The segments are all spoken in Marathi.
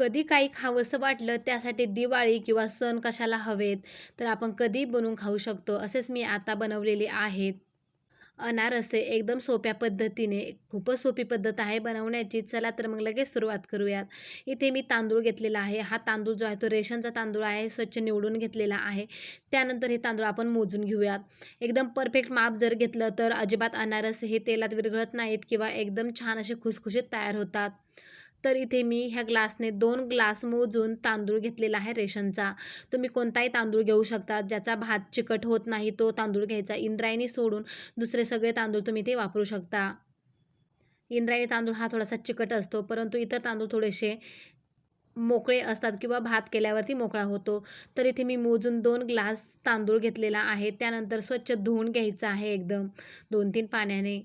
कधी काही खावंसं वाटलं त्यासाठी दिवाळी किंवा सण कशाला हवेत? तर आपण कधी बनवून खाऊ शकतो? असेच मी आता बनवलेले आहेत. अनारसे एकदम सोप्या पद्धतीने खूपच सोपी पद्धत आहे बनवण्याची. चला तर मग लगेच सुरुवात करूयात. इथे मी तांदूळ घेतलेला आहे. हा तांदूळ जो आहे तो रेशनचा तांदूळ आहे. स्वच्छ निवडून घेतलेला आहे. त्यानंतर हे तांदूळ आपण मोजून घेऊयात. एकदम परफेक्ट माप जर घेतलं तर अजिबात अनारसे हे तेलात विरघळत नाहीत किंवा एकदम छान असे खुसखुशीत तयार होतात. तर इथे मी ह्या ग्लासने दोन ग्लास मोजून तांदूळ घेतलेला आहे रेशनचा. तुम्ही कोणताही तांदूळ घेऊ शकता. ज्याचा भात चिकट होत नाही तो तांदूळ घ्यायचा. इंद्रायणी सोडून दुसरे सगळे तांदूळ तुम्ही ते वापरू शकता. इंद्रायणी तांदूळ हा थोडासा चिकट असतो परंतु इतर तांदूळ थोडेसे मोकळे असतात किंवा भात केल्यावरती मोकळा होतो. तर इथे मी मोजून दोन ग्लास तांदूळ घेतलेला आहे. त्यानंतर स्वच्छ धुवून घ्यायचं आहे एकदम. दोन तीन पाण्याने.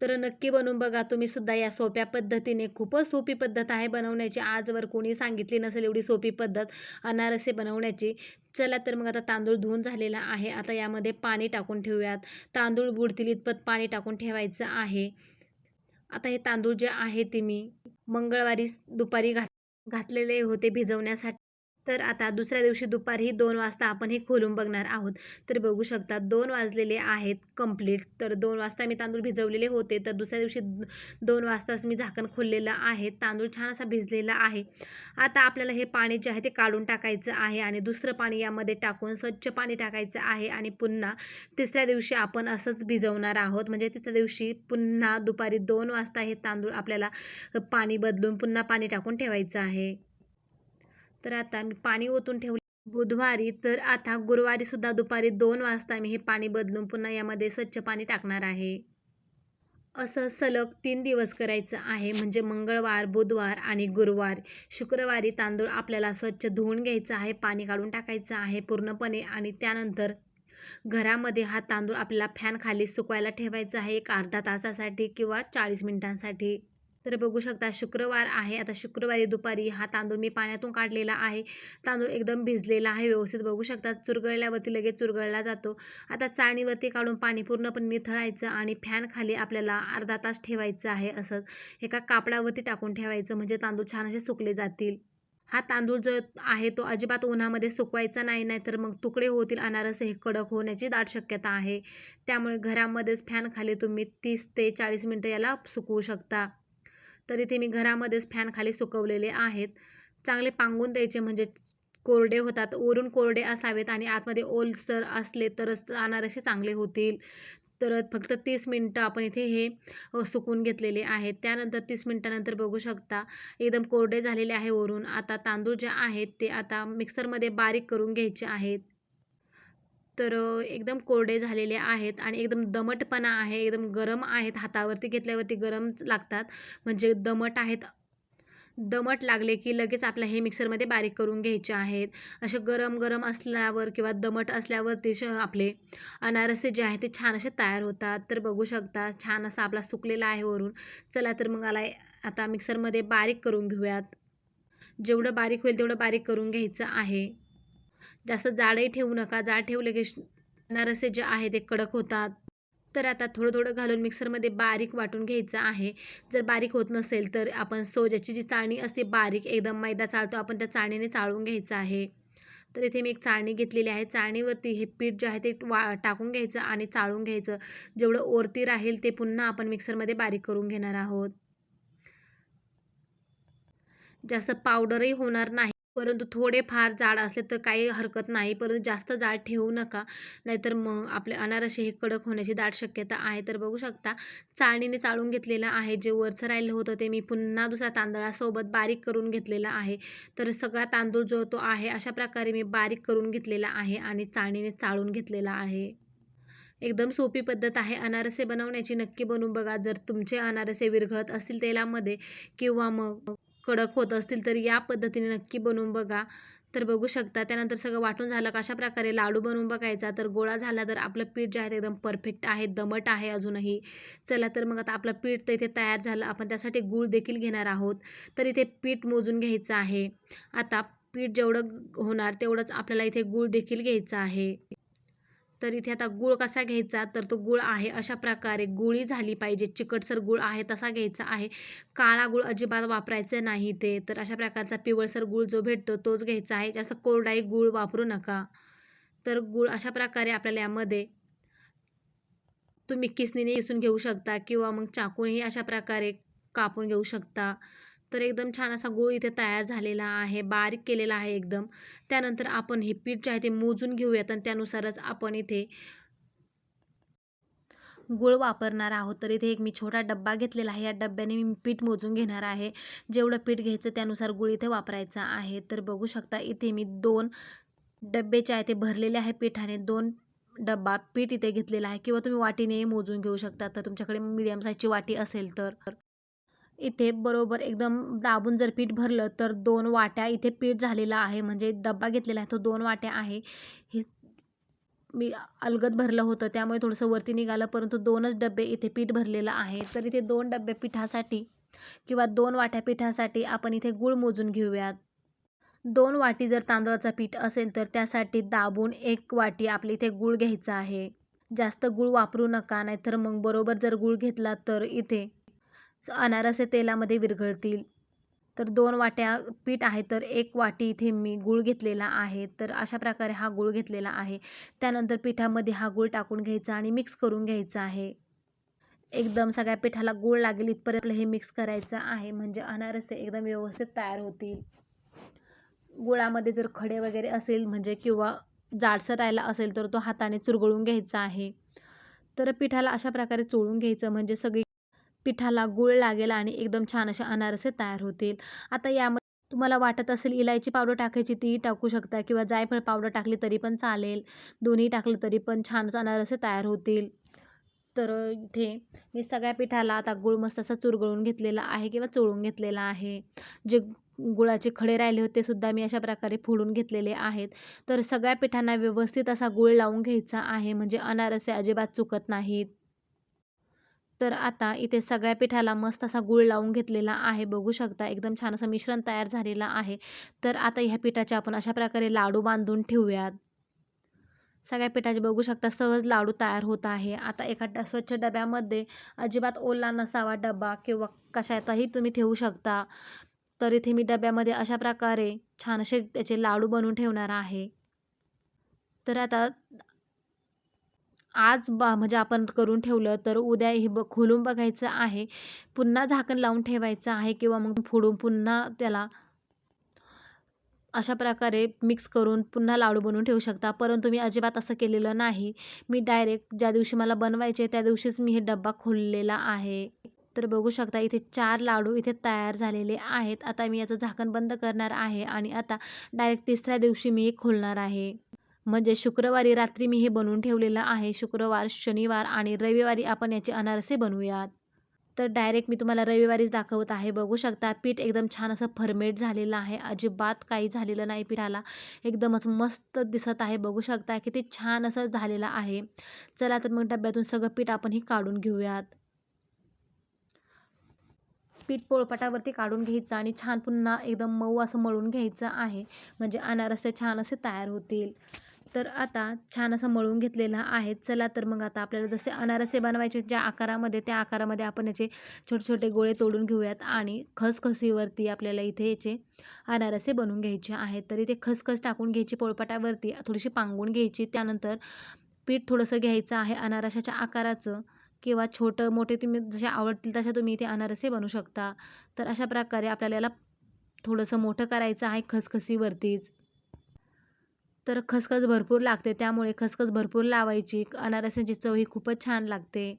तर नक्की बनवून बघा. तुम्ही सुद्धा या सोप्या पद्धतीने खूपच सोपी पद्धत आहे बनवण्याची. आजवर कोणी सांगितली नसेल एवढी सोपी पद्धत अनारसे बनवण्याची. चला तर मग आता तांदूळ धुवून झालेला आहे. आता यामध्ये पाणी टाकून ठेवूयात. तांदूळ बुडतील इतपत पाणी टाकून ठेवायचं आहे. आता हे तांदूळ जे आहे ते मी मंगळवारी दुपारी घात घातलेले होते भिजवण्यासाठी. तर आता दुसऱ्या दिवशी दुपारी दोन वाजता आपण हे खोलून बघणार आहोत. तर बघू शकता दोन वाजलेले आहेत कंप्लीट तर दोन वाजता मी तांदूळ भिजवलेले होते. तर दुसऱ्या दिवशी दोन वाजताच मी झाकण खोललेलं आहे. तांदूळ छान असा भिजलेला आहे. आता आपल्याला हे पाणी जे आहे ते काढून टाकायचं आहे आणि दुसरं पाणी यामध्ये टाकून स्वच्छ पाणी टाकायचं आहे आणि पुन्हा तिसऱ्या दिवशी आपण असंच भिजवणार आहोत. म्हणजे तिसऱ्या दिवशी पुन्हा दुपारी दोन वाजता हे तांदूळ आपल्याला पाणी बदलून पुन्हा पाणी टाकून ठेवायचं आहे. तर आता मी पाणी ओतून ठेवले. बुधवारी तर आता गुरुवारी सुद्धा दुपारी दोन वाजता मी हे पाणी बदलून पुन्हा यामध्ये स्वच्छ पाणी टाकणार आहे. असं सलग तीन दिवस करायचं आहे. म्हणजे मंगळवार बुधवार आणि गुरुवार. शुक्रवारी तांदूळ आपल्याला स्वच्छ धुवून घ्यायचं आहे पाणी काढून टाकायचं आहे पूर्णपणे आणि त्यानंतर घरामध्ये हा तांदूळ आपल्याला फॅन खाली सुकवायला ठेवायचा आहे एक अर्धा तासासाठी किंवा चाळीस मिनिटांसाठी. तर बघू शकता शुक्रवार आहे. आता शुक्रवारी दुपारी हा तांदूळ मी पाण्यातून काढलेला आहे. तांदूळ एकदम भिजलेला आहे व्यवस्थित बघू शकता. चुरगळल्यावरती लगेच चुरगळला जातो. आता चाळणीवरती काढून पाणी पूर्णपणे निथळायचं आणि फॅन खाली आपल्याला अर्धा तास ठेवायचं आहे असं. एका कापडावरती टाकून ठेवायचं म्हणजे तांदूळ छान असे सुकले जातील. हा तांदूळ जो आहे तो अजिबात उन्हामध्ये सुकवायचा नाही नाही तर मग तुकडे होतील अनारसे हे कडक होण्याची दाट शक्यता आहे. त्यामुळे घरामध्येच फॅनखाली तुम्ही तीस ते चाळीस मिनटं याला सुकवू शकता. तर इथे मी घरामध्येच फॅन खाली सुकवलेले आहेत. चांगले पांगून द्यायचे म्हणजे कोरडे होतात. वरून कोरडे असावेत आणि आतमध्ये ओलसर असले तरच अनारसे चांगले होतील. तर फक्त तीस मिनटं आपण इथे हे सुकून घेतलेले आहेत. त्यानंतर तीस मिनटानंतर बघू शकता एकदम कोरडे झालेले आहे वरून. आता तांदूळ जे आहेत ते आता मिक्सरमध्ये बारीक करून घ्यायचे आहेत. तर एकदम कोरडे झालेले आहेत आणि एकदम दमटपणा आहे एकदम गरम आहेत हातावरती घेतल्यावरती गरम लागतात. म्हणजे दमट आहेत दमट लागले की लगेच आपल्या हे मिक्सरमध्ये बारीक करून घ्यायचे आहेत. असे गरम गरम असल्यावर किंवा दमट असल्यावरती श आपले अनारसे जे आहेत ते छान असे तयार होतात. तर बघू शकता छान असा आपला सुकलेला आहे वरून. चला तर मग आला आता मिक्सरमध्ये बारीक करून घेऊयात. जेवढं बारीक होईल तेवढं बारीक करून घ्यायचं आहे. जास्त जाडही ठेवू नका. जाड ठेवले की अनारसे जे आहे ते कडक होतात. तर आता थोडं थोडं घालून मिक्सरमध्ये बारीक वाटून घ्यायचं आहे. जर बारीक होत नसेल तर आपण सोज्याची जी चाळणी असते बारीक एकदम मैदा चाळतो आपण त्या चाळणीने चाळून घ्यायचं आहे. तर इथे मी एक चाळणी घेतलेली आहे. चाळणीवरती हे पीठ जे आहे ते वा टाकून घ्यायचं आणि चाळून घ्यायचं. जेवढं ओरती राहील ते पुन्हा आपण मिक्सरमध्ये बारीक करून घेणार आहोत. जास्त पावडरही होणार नाही. परंतु थोडेफार जाड असले तर काही हरकत नाही. परंतु जास्त जाड ठेवू नका. नाहीतर मग आपले अनारसे हे कडक होण्याची दाट शक्यता आहे. तर बघू शकता चाळणीने चाळून घेतलेलं आहे. जे वरचं राहिलं होतं ते मी पुन्हा दुसऱ्या तांदळासोबत बारीक करून घेतलेलं आहे. तर सगळा तांदूळ जो तो आहे अशा प्रकारे मी बारीक करून घेतलेला आहे आणि चाळणीने चाळून घेतलेला आहे. एकदम सोपी पद्धत आहे. अनारसे बनवण्याची नक्की बनवून बघा. जर तुमचे अनारसे विरघळत असतील तेलामध्ये किंवा मग कडक होत असतील तर या पद्धतीने नक्की बनवून बघा. तर बघू शकता त्यानंतर सगळं वाटून झालं कशा प्रकारे लाडू बनवून बघायचा. तर गोळा झाला तर आपलं पीठ जे आहे ते एकदम परफेक्ट आहे दमट आहे अजूनही. चला तर मग आता आपलं पीठ तर इथे तयार झालं. आपण त्यासाठी गूळ देखील घेणार आहोत. तर इथे पीठ मोजून घ्यायचं आहे. आता पीठ जेवढं होणार तेवढंच आपल्याला इथे गूळ देखील घ्यायचं आहे. तर इथे आता गूळ कसा घ्यायचा? तर तो गूळ आहे अशा प्रकारे गुळी झाली पाहिजे. चिकटसर गूळ आहे तसा घ्यायचा आहे. काळा गूळ अजिबात वापरायचं नाही ते तर अशा प्रकारचा पिवळसर गूळ जो भेटतो तोच घ्यायचा आहे. जास्त कोरडाई गूळ वापरू नका. तर गूळ अशा प्रकारे आपल्याला यामध्ये तुम्ही किसनीने किसून घेऊ शकता किंवा मग चाकूनही अशा प्रकारे कापून घेऊ शकता. तर एकदम छान असा गूळ इथे तयार झालेला आहे बारीक केलेला आहे एकदम. त्यानंतर आपण हे पीठ जे आहे ते मोजून घेऊयात आणि त्यानुसारच आपण इथे गूळ वापरणार आहोत. तर इथे एक मी छोटा डब्बा घेतलेला आहे. या डब्याने मी पीठ मोजून घेणार आहे. जेवढं पीठ घ्यायचं त्यानुसार गूळ इथे वापरायचा आहे. तर बघू शकता इथे मी दोन डब्बे जे आहे ते भरलेले आहे पिठाने. दोन डब्बा पीठ इथे घेतलेला आहे. किंवा तुम्ही वाटीनेही मोजून घेऊ शकता. तर तुमच्याकडे मीडियम साईजची वाटी असेल तर. इथे बरोबर एकदम दाबून जर पीठ भरलं तर दोन वाट्या इथे पीठ झालेलं आहे. म्हणजे डब्बा घेतलेला आहे तो दोन वाट्या आहे. हे मी अलगद भरलं होतं त्यामुळे थोडंसं वरती निघालं परंतु दोनच डबे इथे पीठ भरलेलं आहे. तर इथे दोन डबे पिठासाठी किंवा दोन वाट्या पिठासाठी आपण इथे गूळ मोजून घेऊयात. दोन वाटी जर तांदळाचं पीठ असेल तर त्यासाठी दाबून एक वाटी आपल्या इथे गूळ घ्यायचा आहे. जास्त गूळ वापरू नका नाहीतर मग बरोबर जर गूळ घेतला तर इथे अनारसे तेलामध्ये विरघळतील. तर दोन वाट्या पीठ आहे तर एक वाटी इथे मी गूळ घेतलेला आहे. तर अशा प्रकारे हा गूळ घेतलेला आहे. त्यानंतर पिठामध्ये हा गूळ टाकून घ्यायचा आणि मिक्स करून घ्यायचा आहे. एकदम सगळ्या पिठाला गूळ लागेल इथपर्यंत हे मिक्स करायचं आहे म्हणजे अनारसे एकदम व्यवस्थित तयार होतील. गुळामध्ये जर खडे वगैरे असेल म्हणजे किंवा जाडसर राहिला असेल तर तो हाताने चुरगळून घ्यायचा आहे. तर पिठाला अशा प्रकारे चोळून घ्यायचं म्हणजे सगळी पिठाला गूळ लागेल आणि एकदम छान असे अनारसे तयार होतील. आता यामध्ये तुम्हाला वाटत असेल इलायची पावडर टाकायची ती टाकू शकता किंवा जायफळ पावडर टाकली तरी पण चालेल. दोन्ही टाकलं तरी पण छान अनारसे तयार होतील. तर इथे मी सगळ्या पिठाला आता गुळ मस्त असा चुरगळून घेतलेला आहे किंवा चोळून घेतलेला आहे. जे गुळाचे खडे राहिले होते सुद्धा मी अशा प्रकारे फोडून घेतलेले आहेत. तर सगळ्या पिठांना व्यवस्थित असा गुळ लावून घ्यायचा आहे. म्हणजे अनारसे अजिबात चुकत नाहीत. तर आता इथे सगळ्या पिठाला मस्त असा गूळ लावून घेतलेला आहे. बघू शकता एकदम छान असं मिश्रण तयार झालेलं आहे. तर आता ह्या पिठाचे आपण अशा प्रकारे लाडू बांधून ठेवूयात. सगळ्या पिठाचे बघू शकता सहज लाडू तयार होत आहे. आता एखाद्या स्वच्छ डब्यामध्ये अजिबात ओला नसावा डबा किंवा कशाचाही तुम्ही ठेवू शकता. तर इथे मी डब्यामध्ये अशा प्रकारे छानसे त्याचे लाडू बनवून ठेवणार आहे. तर आता आज बा म्हणजे आपण करून ठेवलं तर उद्या हे ब खोलून बघायचं आहे. पुन्हा झाकण लावून ठेवायचं आहे किंवा मग फोडून पुन्हा त्याला अशा प्रकारे मिक्स करून पुन्हा लाडू बनवून ठेवू शकता. परंतु मी अजिबात असं केलेलं नाही. मी डायरेक्ट ज्या दिवशी मला बनवायचे त्या दिवशीच मी हे डब्बा खोललेला आहे. तर बघू शकता इथे चार लाडू इथे तयार झालेले आहेत. आता मी याचं झाकण बंद करणार आहे आणि आता डायरेक्ट तिसऱ्या दिवशी मी हे खोलणार आहे. म्हणजे शुक्रवारी रात्री मी हे बनवून ठेवलेलं आहे. शुक्रवार शनिवार आणि रविवारी आपण याचे अनारसे बनवूयात. तर डायरेक्ट मी तुम्हाला रविवारीच दाखवत आहे. बघू शकता पीठ एकदम छान असं फर्मेट झालेलं आहे. अजिबात काही झालेलं नाही पिठाला. एकदमच मस्त दिसत आहे. बघू शकता किती छान असं झालेलं आहे. चला तर मग डब्यातून सगळं पीठ आपण हे काढून घेऊयात. पीठ पोळपाटावरती काढून घ्यायचं आणि छान पुन्हा एकदम मऊ असं मळून घ्यायचं आहे. म्हणजे अनारसे छान असे तयार होतील. तर आता छान असं मळून घेतलेलं आहे. चला तर मग आता आपल्याला जसे अनारसे बनवायचे ज्या आकारामध्ये त्या आकारामध्ये आपण याचे छोटे छोटे गोळे तोडून घेऊयात आणि खसखसीवरती आपल्याला इथे याचे अनारसे बनवून घ्यायचे आहेत. तर इथे खसखस टाकून घ्यायची पोळपाटावरती थोडीशी पांगून घ्यायची. त्यानंतर पीठ थोडंसं घ्यायचं आहे. अनारसाच्या आकाराचं किंवा छोटं मोठे तुम्ही जसे आवडतील तशा तुम्ही इथे अनारसे बनवू शकता. तर अशा प्रकारे आपल्याला याला थोडंसं मोठं करायचं आहे खसखसीवरतीच. तर खसखस भरपूर लागते. त्यामुळे खसखस भरपूर लावायची. अनारसाची चव ही खूपच छान लागते.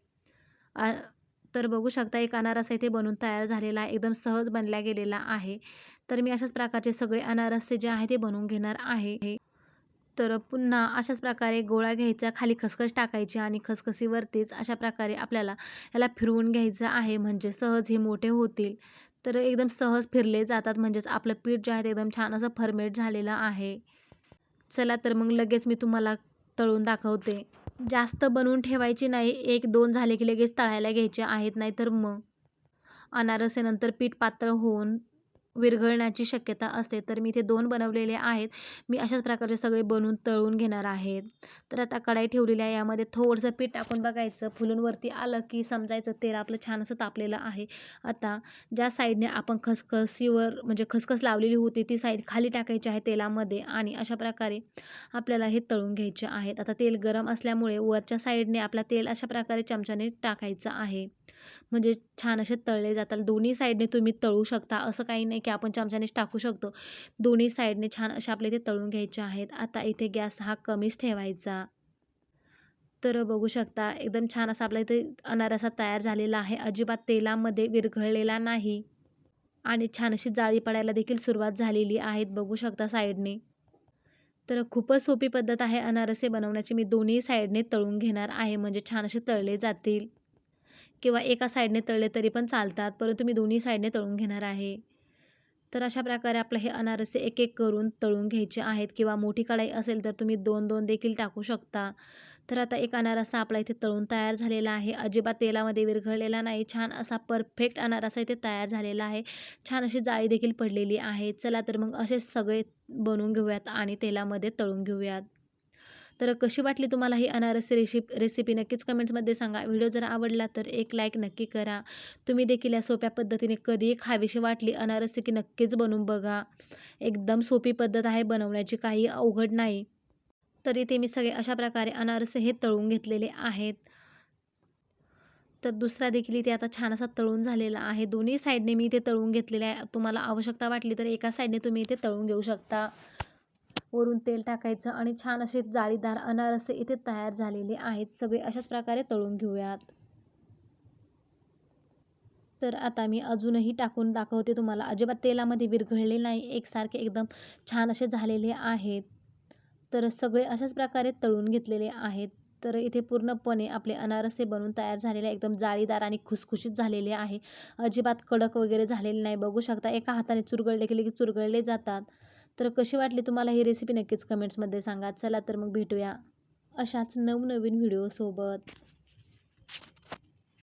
तर बघू शकता एक अनारस इथे बनून तयार झालेला आहे. एकदम सहज बनला गेलेला आहे. तर मी अशाच प्रकारचे सगळे अनारसे जे आहे ते बनवून घेणार आहे. तर पुन्हा अशाच प्रकारे गोळा घ्यायचा खाली खसखस टाकायची आणि खसखसीवरतीच अशा प्रकारे आपल्याला याला फिरवून घ्यायचं आहे. म्हणजे सहज हे मोठे होतील. तर एकदम सहज फिरले जातात. म्हणजेच आपलं पीठ जे आहे ते एकदम छान असं फर्मेट झालेलं आहे. चला तर मग लगेच मी तुम्हाला तळून दाखवते. जास्त बनवून ठेवायची नाही एक दोन झाले की लगेच तळायला घ्यायचे आहेत नाहीतर मग. अनारसेनंतर पीठ पातळ होऊन विरघळण्याची शक्यता असते. तर मी इथे दोन बनवलेले आहेत. मी अशाच प्रकारचे सगळे बनवून तळून घेणार आहेत. तर आता कढाई ठेवलेली आहे. यामध्ये थोडंसं पीठ टाकून बघायचं. फुलून वरती आलं की समजायचं. तेल आपलं छान असं तापलेलं आहे. आता ज्या साईडने आपण खसखसीवर म्हणजे खसखस लावलेली होती ती साईड खाली टाकायची आहे तेलामध्ये आणि अशा प्रकारे आपल्याला हे तळून घ्यायचे आहेत. आता तेल गरम असल्यामुळे वरच्या साईडने आपला तेल अशा प्रकारे चमच्याने टाकायचं आहे. म्हणजे छान असे तळले जातात. दोन्ही साईडने तुम्ही तळू शकता. असं काही नाही की आपण चमच्यानेच टाकू शकतो. दोन्ही साईडने छान असे आपले इथे तळून घ्यायचे आहेत. आता इथे गॅस हा कमीच ठेवायचा. तर बघू शकता एकदम छान असा आपला इथे अनारसा तयार झालेला आहे. अजिबात तेलामध्ये विरघळलेला नाही. आणि छान अशी जाळी पडायला देखील सुरुवात झालेली आहेत बघू शकता साईडने. तर खूपच सोपी पद्धत आहे अनारसे बनवण्याची. मी दोन्ही साईडने तळून घेणार आहे. म्हणजे छान असे तळले जातील. किंवा एका साईडने तळले तरी पण चालतात परंतु मी दोन्ही साईडने तळून घेणार आहे. तर अशा प्रकारे आपलं हे अनारसे एक एक करून तळून घ्यायचे आहेत किंवा मोठी कढाई असेल तर तुम्ही दोन दोन देखील टाकू शकता. तर आता एक अनारसा आपला इथे तळून तयार झालेला आहे. अजिबात तेलामध्ये विरघळलेला नाही. छान असा परफेक्ट अनारसा इथे तयार झालेला आहे. छान अशी जाळी देखील पडलेली आहे. चला तर मग असे सगळे बनवून घेऊयात आणि तेलामध्ये तळून घेऊयात. तर कशी वाटली तुम्हाला ही अनारसी रेसिप रेसिपी? नक्कीच कमेंट्समध्ये सांगा. व्हिडिओ जर आवडला तर एक लाईक नक्की करा. तुम्ही देखील या सोप्या पद्धतीने कधीही खावीशी वाटली अनारसी की नक्कीच बनवून बघा. एकदम सोपी पद्धत आहे बनवण्याची काही अवघड नाही. तर इथे मी सगळे अशा प्रकारे अनारसे हे तळून घेतलेले आहेत. तर दुसरा देखील इथे आता छान असा तळून झालेला आहे. दोन्ही साईडने मी इथे तळून घेतलेले आहे. तुम्हाला आवश्यकता वाटली तर एका साईडने तुम्ही इथे तळून घेऊ शकता. वरून तेल टाकायचं आणि छान असे जाळीदार अनारसे इथे तयार झालेले आहेत. सगळे अशाच प्रकारे तळून घेऊयात. तर आता मी अजूनही टाकून दाखवते तुम्हाला. अजिबात तेलामध्ये विरघळले नाही. एकसारखे एकदम छान असे झालेले आहेत. तर सगळे अशाच प्रकारे तळून घेतलेले आहेत. तर इथे पूर्णपणे आपले अनारसे बनवून तयार झालेले एकदम जाळीदार आणि खुसखुशीत झालेले आहे. अजिबात कडक वगैरे झालेले नाही. बघू शकता एका हाताने चुरगळले गेले की चुरगळले जातात. तर कशी वाटली तुम्हाला ही रेसिपी नक्कीच कमेंट्समध्ये सांगा. चला तर मग भेटूया अशाच नवनवीन व्हिडिओसोबत